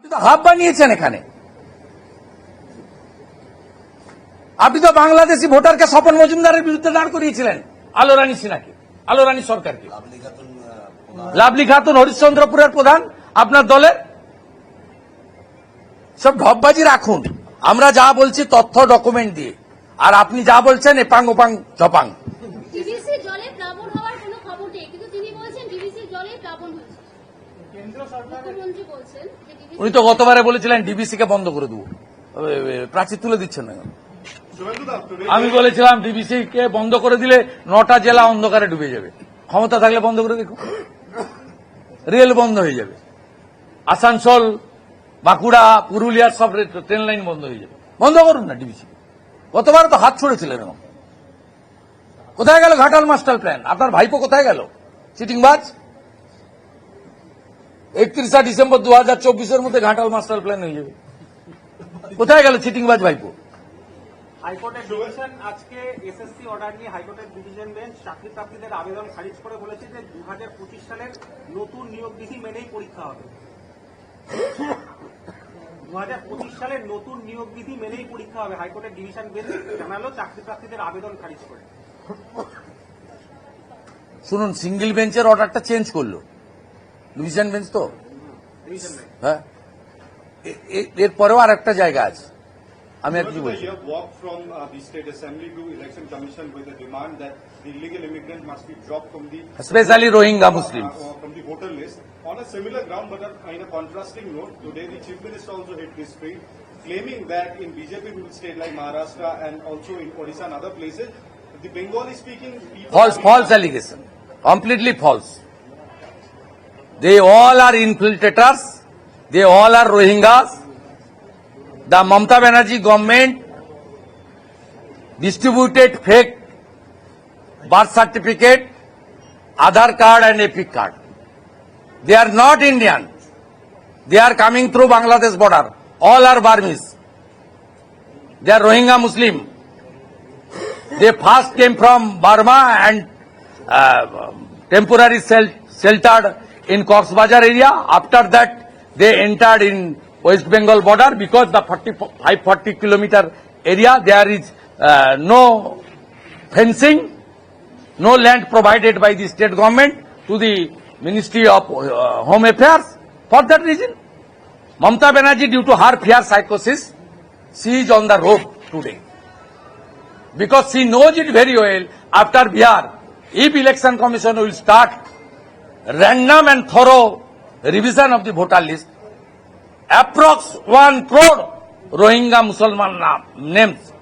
আপনি তো হাব বানিয়েছেন এখানে। আপনি তো বাংলাদেশি ভোটারকে স্বপন মজুমদারের বিরুদ্ধে দাঁড় করিয়েছিলেন আলো রানী সিনহাকে আলো রানী সরকারকে। লাভলি খাতুন হরিশ্চন্দ্রপুরের প্রধান, আপনার দলের? সব ঢপবাজি রাখুন, আমরা যা বলছি তথ্য ডকুমেন্ট দিয়ে। আর আপনি যা বলছেন, এপাং ওপাং হয়েছে উনি তো গতবারে বলেছিলেন ডিবিসি কে বন্ধ করে দেবো। প্রাচীর তুলে দিচ্ছেন না আমি বলেছিলাম ডিবিসি কে বন্ধ করে দিলে নটা জেলা অন্ধকারে ডুবে যাবে। ক্ষমতা থাকলে বন্ধ করে দেখুন রেল বন্ধ হয়ে যাবে। আসানসোল বাঁকুড়া পুরুলিয়ার সব রে- ট্রেন লাইন বন্ধ হয়ে যাবে। বন্ধ করুন না ডিবিসি গতবার তো হাত ছড়েছিলেন এরকম। কোথায় গেল ঘাটাল মাস্টার প্ল্যান? আপনার ভাইপো কোথায় গেল? চিটিংবাজ? একত্রিশা ডিসেম্বর দু হাজার চব্বিশের মধ্যে ঘাটাল মাস্টার প্ল্যান হয়ে যাবে। কোথায় গেল চিটিংবাজ ভাইপো? হাইকোর্টের ডিভিশন আজকে এসএসসি অর্ডার নিয়ে হাইকোর্টের ডিভিশন বেঞ্চ চাকরি প্রার্থীদের আবেদন খারিজ করে বলেছে যে সালের নতুন নিয়োগ বিধি মেনেই পরীক্ষা হবে। সালের নতুন নিয়োগ বিধি মেনেই পরীক্ষা হবে হাইকোর্টের ডিভিশন বেঞ্চ জানালো চাকরি প্রার্থীদের আবেদন খারিজ করে। শুনুন সিঙ্গেল বেঞ্চের অর্ডারটা চেঞ্জ করল। ডিভিশন বেঞ্চ তো ডিভিশন বেঞ্চ হ্যাঁ এ- এ- এরপরেও আর একটা জায়গা আছে আমি আর কি বলছি You have walked from uh, the state assembly to election commission with a demand that the illegal immigrant must be dropped from the specially Rohingya Muslim uh, uh, from the voter list. On a similar ground, but uh, in a contrasting note, today the chief minister also hit this street, claiming that in BJP ruled state like Maharashtra and also in Odisha and other places, the Bengali speaking people. false false allegation completely false they all are infiltrators they all are rohingyas the mamta banerjee government distributed fake birth certificate aadhar card and epic card they are not indian they are coming through bangladesh border all are burmese they are rohingya muslim they first came from Burma and uh, temporary sheltered in Cox's area. After that, they entered in West Bengal border because the 45 40 kilometer area there is uh, no fencing, no land provided by the state government to the Ministry of uh, Home Affairs. For that reason, Mamta Banerjee, due to her fear psychosis, she is on the rope today because she knows it very well after Bihar, if election commission will start random and thorough revision of the voter list, approx 1 crore Rohingya Musalman na- names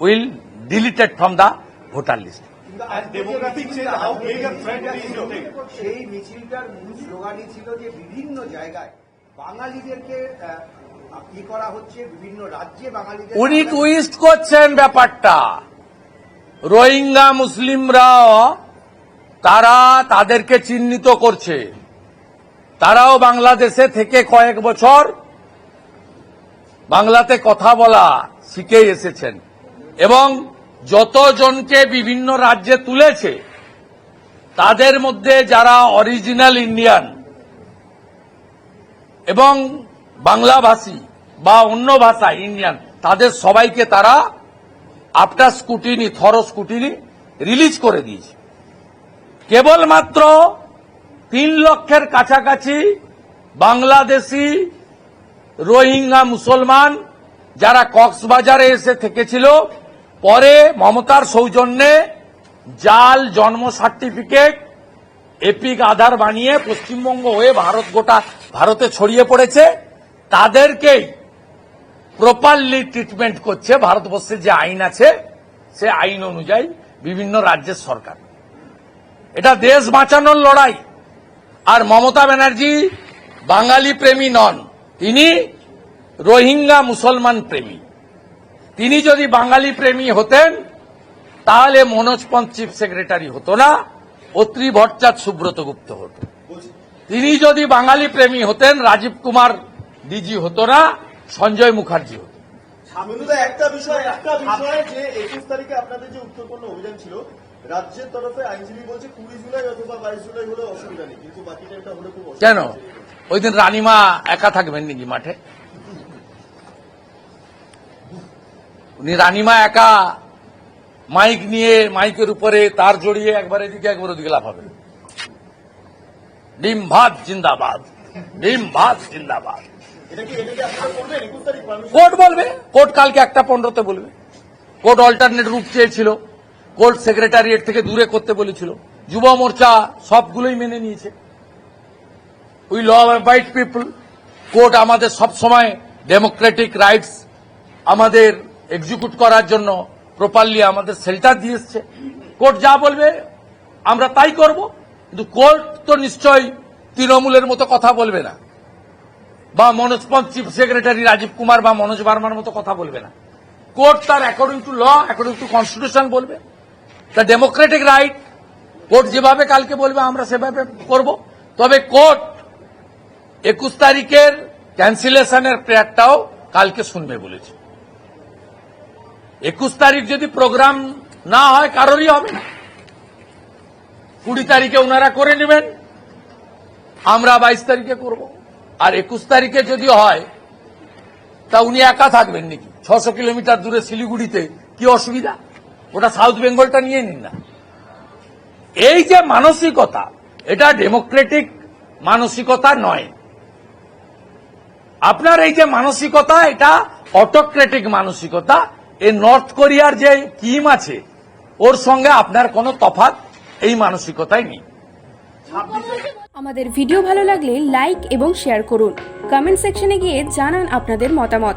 will deleted from the voter list. And demographic change, how big a threat it is, you think? সেই মিছিলটার মূল স্লোগানই ছিল যে বিভিন্ন জায়গায় বাঙালিদেরকে ই করা হচ্ছে বিভিন্ন রাজ্যে বাঙালিদের উনি টুইস্ট করছেন ব্যাপারটা রোহিঙ্গা মুসলিমরাও তারা তাদেরকে চিহ্নিত করছে। তারাও বাংলাদেশে থেকে কয়েক বছর বাংলাতে কথা বলা শিখে এসেছেন এবং যতজনকে বিভিন্ন রাজ্যে তুলেছে, তাদের মধ্যে যারা অরিজিনাল ইন্ডিয়ান এবং বাংলাভাষী বা অন্য ভাষা ইন্ডিয়ান, তাদের সবাইকে তারা আফটার স্কুটিনি, থর স্কুটিনি রিলিজ করে দিয়েছে। কেবলমাত্র তিন লক্ষের কাছাকাছি বাংলাদেশি রোহিঙ্গা মুসলমান যারা কক্সবাজারে এসে থেকেছিল, পরে মমতার সৌজন্যে জাল জন্ম সার্টিফিকেট, এপিক আধার বানিয়ে পশ্চিমবঙ্গ হয়ে ভারত গোটা ভারতে ছড়িয়ে পড়েছে। তাদেরকেই প্রপারলি ট্রিটমেন্ট করছে ভারতবর্ষের যে আইন আছে, সে আইন অনুযায়ী বিভিন্ন রাজ্যের সরকার। এটা দেশ বাঁচানোর লড়াই। আর মমতা ব্যানার্জি বাঙালি প্রেমী নন। তিনি রোহিঙ্গা মুসলমান প্রেমী। তিনি যদি বাঙালি প্রেমী হতেন, তাহলে মনোজ চিফ সেক্রেটারি হতো না, অত্রি ভট্টাচার্য সুব্রত গুপ্ত হতো। তিনি যদি বাঙালি প্রেমী হতেন, রাজীব কুমার ডিজি হতো না, সঞ্জয় মুখার্জি হতো। একটা বিষয় একটা বিষয় যে একুশ তারিখে আপনাদের যে উত্তরপূর্ণ অভিযান ছিল রাজ্যের তরফে আইনজীবী বলছে কুড়ি জুলাই অথবা বাইশ জুলাই হলে অসুবিধা নেই কিন্তু বাকি টাইমটা হলে খুব কেন? ওই দিন রানিমা একা থাকবেন নাকি মাঠে? উনি রানিমা একা মাইক নিয়ে মাইকের উপরে তার জড়িয়ে একবার এদিকে একবার ওদিকে লাফাবেন। ডিম ভাত জিন্দাবাদ। ডিম ভাত জিন্দাবাদ? কোর্ট বলবে? কোর্ট কালকে একটা পনেরোতে বলবে। কোর্ট অল্টারনেট রূপ চেয়েছিল। কোর্ট সেক্রেটারিয়েট থেকে দূরে করতে বলেছিল। যুব মোর্চা সবগুলোই মেনে নিয়েছে। We law abide people court আমাদের সব সময় ডেমোক্রেটিক রাইটস আমাদের এক্সিকিউট করার জন্য প্রপারলি আমাদের সেল্টার দিয়ে এসছে। কোর্ট যা বলবে, আমরা তাই করব। কিন্তু কোর্ট তো নিশ্চয়ই তৃণমূলের মতো কথা বলবে না। বা মনোজ পন্থ চিফ সেক্রেটারি রাজীব কুমার বা মনোজ বার্মার মতো কথা বলবে না। কোর্ট তার according to law according to constitution বলবে। দ্য ডেমোক্রেটিক রাইট কোর্ট যেভাবে কালকে বলবে, আমরা সেভাবে করব। তবে কোর্ট একুশ তারিখের ক্যান্সেলেশনের প্রেয়ারটাও কালকে শুনবে বলেছে। একুশ তারিখ যদি প্রোগ্রাম না হয়, কারোরই হবে না। কুড়ি তারিখে ওনারা করে নেবেন, আমরা বাইশ তারিখে করব। আর একুশ তারিখে যদি হয়, তা উনি একা থাকবেন নাকি? ছশো কিলোমিটার দূরে শিলিগুড়িতে কি অসুবিধা? ওটা সাউথ বেঙ্গলটা নিয়ে নিন না। এই যে মানসিকতা, এটা ডেমোক্রেটিক মানসিকতা নয়। আপনার এই যে মানসিকতা, এটা অটোক্রেটিক মানসিকতা। এই নর্থ কোরিয়ার যে কিম আছে, ওর সঙ্গে আপনার কোনো তফাত এই মানসিকতাই নেই। আমাদের ভিডিও ভালো লাগলে লাইক এবং শেয়ার করুন। কমেন্ট সেকশনে গিয়ে জানান আপনাদের মতামত।